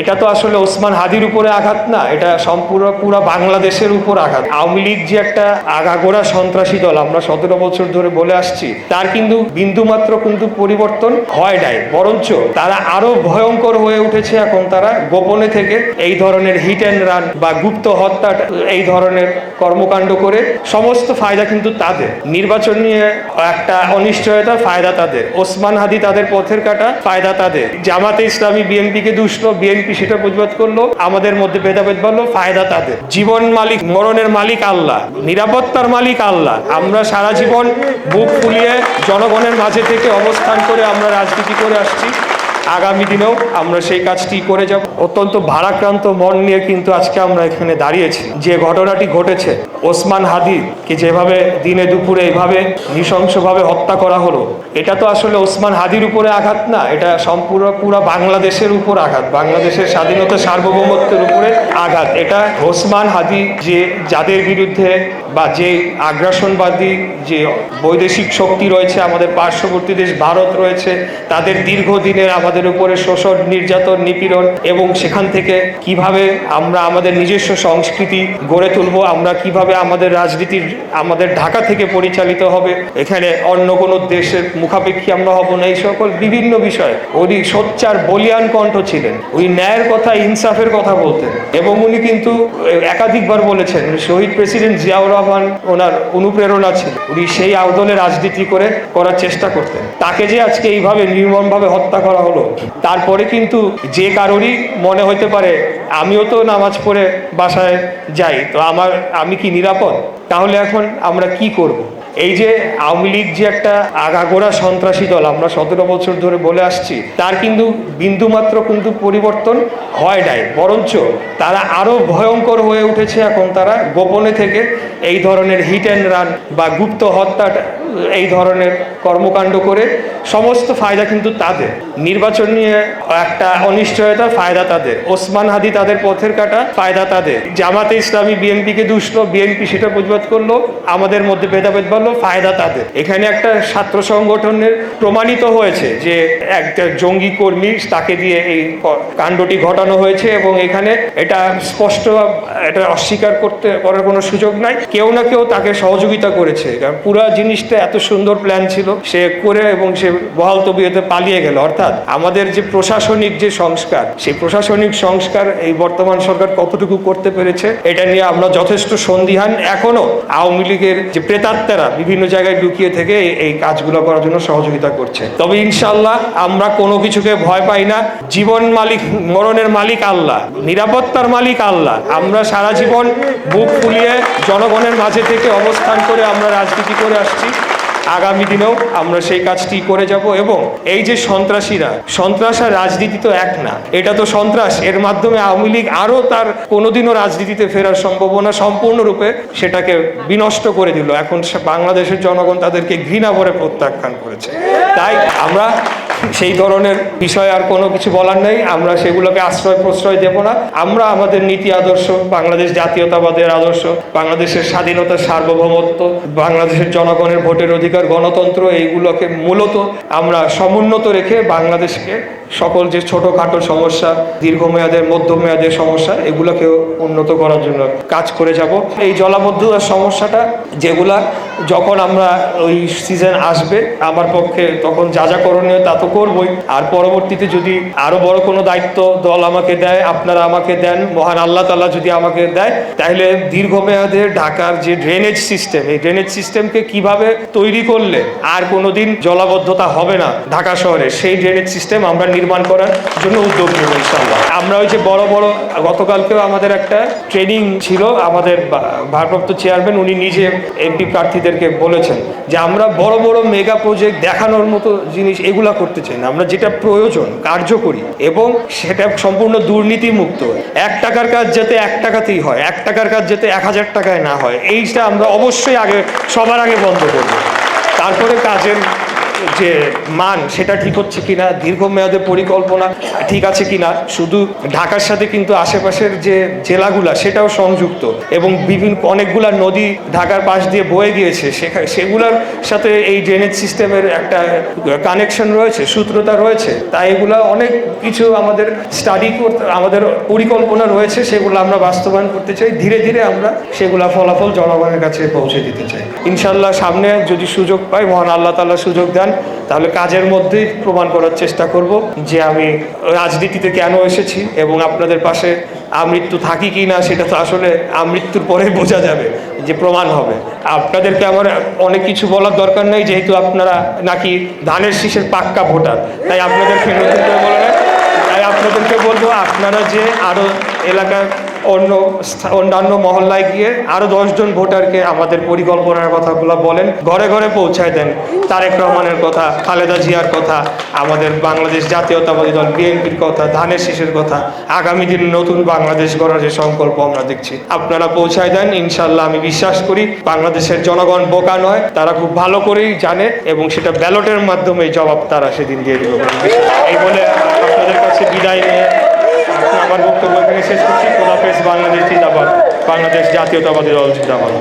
এটা তো আসলে ওসমান হাদির উপরে আঘাত না, এটা সম্পূর্ণ পুরো বাংলাদেশের উপর আঘাত। আওয়ামী লীগ যে একটা আগাগোড়া সন্ত্রাসী দল, আমরা সতেরো বছর ধরে বলে আসছি, তার কিন্তু বিন্দুমাত্র কিন্তু পরিবর্তন হয় নাই, বরঞ্চ তারা আরও ভয়ঙ্কর হয়ে উঠেছে এখন তারা গোপনে থেকে এই ধরনের হিট অ্যান্ড রান বা গুপ্ত হত্যা, এই ধরনের কর্মকাণ্ড করে সমস্ত ফায়দা কিন্তু তাদের। নির্বাচন নিয়ে একটা অনিশ্চয়তা ফায়দা তাদের। ওসমান হাদি তাদের পথের কাটা ফায়দা তাদের। জামাতে ইসলামী বিএনপিকে দুষলো বিএনপি সেটা প্রতিবাদ করল, আমাদের মধ্যে ভেদাভেদ বাড়লো, ফায়দা তাদের। জীবন মালিক, মরণের মালিক আল্লাহ, নিরাপত্তার মালিক আল্লাহ। আমরা সারা জীবন বুক ফুলিয়ে জনগণের মাঝে থেকে অবস্থান করে আমরা রাজনীতি করে আসছি। আগামী দিনেও আমরা সেই কাজটি করে যাব। অত্যন্ত ভারাক্রান্ত মন নিয়ে কিন্তু আজকে আমরা এখানে দাঁড়িয়েছি। যে ঘটনাটি ঘটেছে, ওসমান হাদিকে যেভাবে দিনে দুপুরে এভাবে নৃশংসভাবে হত্যা করা হলো, এটা তো আসলে ওসমান হাদির উপরে আঘাত না, এটা সম্পূর্ণ পুরো বাংলাদেশের উপর আঘাত, বাংলাদেশের স্বাধীনতা সার্বভৌমত্বের উপরে আঘাত। এটা ওসমান হাদি যে, যাদের বিরুদ্ধে বা যে আগ্রাসনবাদী যে বৈদেশিক শক্তি রয়েছে, আমাদের পার্শ্ববর্তী দেশ ভারত রয়েছে, তাদের দীর্ঘদিনের আমাদের উপরে শোষণ, নির্যাতন, নিপীড়ন এবং সেখান থেকে কীভাবে আমরা আমাদের নিজস্ব সংস্কৃতি গড়ে তুলব, আমরা কীভাবে আমাদের রাজনীতির, আমাদের ঢাকা থেকে পরিচালিত হবে, এখানে অন্য কোনো দেশের মুখাপেক্ষী আমরা হব না, এই সকল বিভিন্ন বিষয়। উনি সোচ্চার, বলিয়ান কণ্ঠ ছিলেন। উনি ন্যায়ের কথা, ইনসাফের কথা বলতেন এবং উনি কিন্তু একাধিকবার বলেছেন, শহীদ প্রেসিডেন্ট জিয়াউর রহমান ওনার অনুপ্রেরণা ছিল। উনি সেই আদলে রাজনীতি করে করার চেষ্টা করতেন। তাকে যে আজকে এইভাবে নির্মমভাবে হত্যা করা হলো, তারপরে কিন্তু যে কারোরই মনে হতে পারে, আমিও তো নামাজ পড়ে বাসায় যাই, তো আমার, আমি কি নিরাপদ? তাহলে এখন আমরা কি করব। এই যে আওয়ামী লীগ যে একটা আগাগোড়া সন্ত্রাসী দল, আমরা সতেরো বছর ধরে বলে আসছি, তার কিন্তু বিন্দুমাত্র কিন্তু পরিবর্তন হয় নাই। বরঞ্চ তারা আরও ভয়ঙ্কর হয়ে উঠেছে এখন তারা গোপনে থেকে এই ধরনের হিট অ্যান্ড রান বা গুপ্ত হত্যা এই ধরনের কর্মকাণ্ড করে সমস্ত ফায়দা কিন্তু তাদের। নির্বাচন নিয়ে একটা অনিশ্চয়তা ফায়দা তাদের। ওসমান হাদি তাদের পথের কাটা ফায়দা তাদের। জামাতে ইসলামী বিএনপিকে দুষলো বিএনপি সেটা প্রতিবাদ করল, আমাদের মধ্যে ভেদাভেদ বাড়লো, ফায়দা তাদের। এখানে একটা ছাত্র সংগঠনের প্রমাণিত হয়েছে যে একটা জঙ্গি কর্মী তাকে দিয়ে এই কাণ্ডটি ঘটানো হয়েছে এবং এখানে এটা স্পষ্ট এটা অস্বীকার করতে করার কোনো সুযোগ নাই। কেউ না কেউ তাকে সহযোগিতা করেছে। কারণ পুরো জিনিসটা এত সুন্দর প্ল্যান ছিল, সে করে এবং সে বহাল তবিয়তে পালিয়ে গেল। অর্থাৎ আমাদের যে প্রশাসনিক যে সংস্কার, সেই প্রশাসনিক সংস্কার এই বর্তমান সরকার কতটুকু করতে পেরেছে, এটা নিয়ে আমরা যথেষ্ট সন্দিহান। এখনও আওয়ামী লীগের যে প্রেতাত্মারা বিভিন্ন জায়গায় লুকিয়ে থেকে এই- কাজগুলো করার জন্য সহযোগিতা করছে। তবে ইনশাল্লাহ আমরা কোনো কিছুকে ভয় পাই না। জীবন মালিক, মরণের মালিক আল্লাহ, নিরাপত্তার মালিক আল্লাহ। আমরা সারা জীবন বুক ফুলিয়ে জনগণের মাঝে থেকে অবস্থান করে আমরা রাজনীতি করে আসছি। আগামী দিনেও আমরা সেই কাজটি করে যাব এবং এই যে সন্ত্রাসীরা, সন্ত্রাস আর রাজনীতি তো এক না। এটা তো সন্ত্রাস, এর মাধ্যমে আওয়ামী লীগ আরও তার কোনোদিনও রাজনীতিতে ফেরার সম্ভাবনা সম্পূর্ণরূপে সেটাকে বিনষ্ট করে দিল। এখন বাংলাদেশের জনগণ তাদেরকে ঘৃণা ভরে প্রত্যাখ্যান করেছে। তাই আমরা সেই ধরনের বিষয় আর কোনো কিছু বলার নেই। আমরা সেগুলোকে আশ্রয় প্রশ্রয় দেব না। আমরা আমাদের নীতি আদর্শ, বাংলাদেশ জাতীয়তাবাদের আদর্শ, বাংলাদেশের স্বাধীনতার সার্বভৌমত্ব, বাংলাদেশের জনগণের ভোটের অধিকার, গণতন্ত্র, এইগুলোকে মূলত আমরা সমুন্নত রেখে বাংলাদেশকে সকল যে ছোটোখাটো সমস্যা, দীর্ঘমেয়াদের, মধ্যমেয়াদের সমস্যা, এগুলোকেও উন্নত করার জন্য কাজ করে যাব। এই জলাবদ্ধতার সমস্যাটা, যেগুলা যখন আমরা ওই সিজন আসবে, আমার পক্ষে তখন যা যা করণীয় তা তো করবই। আর পরবর্তীতে যদি আরও বড় কোনো দায়িত্ব দল আমাকে দেয়, আপনারা আমাকে দেন, মহান আল্লাহ তাল্লাহ যদি আমাকে দেয়, তাহলে দীর্ঘমেয়াদে ঢাকার যে ড্রেনেজ সিস্টেম এই ড্রেনেজ সিস্টেমকে কীভাবে তৈরি করলে আর কোনোদিন জলাবদ্ধতা হবে না ঢাকা শহরে, সেই ড্রেনেজ সিস্টেম আমরা নির্মাণ করার জন্য উদ্যোগ নেব ইনশাল্লাহ আমরা ওই যে বড় বড়, গতকালকেও আমাদের একটা ট্রেনিং ছিল, আমাদের ভারপ্রাপ্ত চেয়ারম্যান, উনি নিজে এমপি প্রার্থীদেরকে বলেছেন যে আমরা বড় বড় মেগা প্রজেক্ট দেখানোর মতো জিনিস এগুলা করতে চাই না। আমরা যেটা প্রয়োজন, কার্যকরী, এবং সেটা সম্পূর্ণ দুর্নীতি মুক্ত এক টাকার কাজ যাতে এক টাকাতেই হয়, এক টাকার কাজ যাতে এক হাজার টাকায় না হয়, এইটা আমরা অবশ্যই আগে, সবার আগে বন্ধ করব। তারপরে কাজের যে মান, সেটা ঠিক হচ্ছে কিনা দীর্ঘমেয়াদে পরিকল্পনা ঠিক আছে কিনা, শুধু ঢাকার সাথে কিন্তু আশেপাশের যে জেলাগুলা, সেটাও সংযুক্ত এবং বিভিন্ন অনেকগুলা নদী ঢাকার পাশ দিয়ে বয়ে গিয়েছে সেগুলোর সাথে এই ড্রেনেজ সিস্টেমের একটা কানেকশন রয়েছে, সূত্রতা রয়েছে। তাই এগুলা অনেক কিছু আমাদের স্টাডি করতে, আমাদের পরিকল্পনা রয়েছে, সেগুলো আমরা বাস্তবায়ন করতে চাই। ধীরে ধীরে আমরা সেগুলা ফলাফল জনগণের কাছে পৌঁছে দিতে চাই। ইনশাল্লাহ সামনে যদি সুযোগ পাই, মহান আল্লাহ তাআলা সুযোগ দেন। তাহলে কাজের মধ্যেই প্রমাণ করার চেষ্টা করব যে আমি রাজনীতিতে কেন এসেছি এবং আপনাদের পাশে আমৃত্যু থাকি কি না, সেটা তো আসলে আমৃত্যুর পরে বোঝা যাবে যে প্রমাণ হবে। আপনাদেরকে আমার অনেক কিছু বলার দরকার নেই, যেহেতু আপনারা নাকি ধানের শীষের পাক্কা ভোটার। তাই করে বলে তাই আপনাদেরকে বলব, আপনারা যে আরও এলাকার অন্য অন্যান্য মহল্লায় গিয়ে আরও দশজন ভোটারকে আমাদের পরিকল্পনার কথাগুলো বলেন, ঘরে ঘরে পৌঁছায় দেন। তারেক রহমানের কথা, খালেদা জিয়ার কথা, আমাদের বাংলাদেশ জাতীয়তাবাদী দল, বিএনপির কথা, ধানের শীষের কথা, আগামী দিন নতুন বাংলাদেশ গড়ার যে সংকল্প আমরা দেখছি। আপনারা পৌঁছায় দেন ইনশাল্লাহ আমি বিশ্বাস করি বাংলাদেশের জনগণ বোকা নয়, তারা খুব ভালো করেই জানে এবং সেটা ব্যালটের মাধ্যমে জবাব তারা সেদিন দিয়ে দেবে এই বলে আপনাদের কাছে বিদায় নিয়ে আমার বক্তব্য শেষ করছি। খোদাফেজ বাংলাদেশ জিন্দাবাদ। বাংলাদেশ জাতীয়তাবাদী দল জিন্দাবাদ।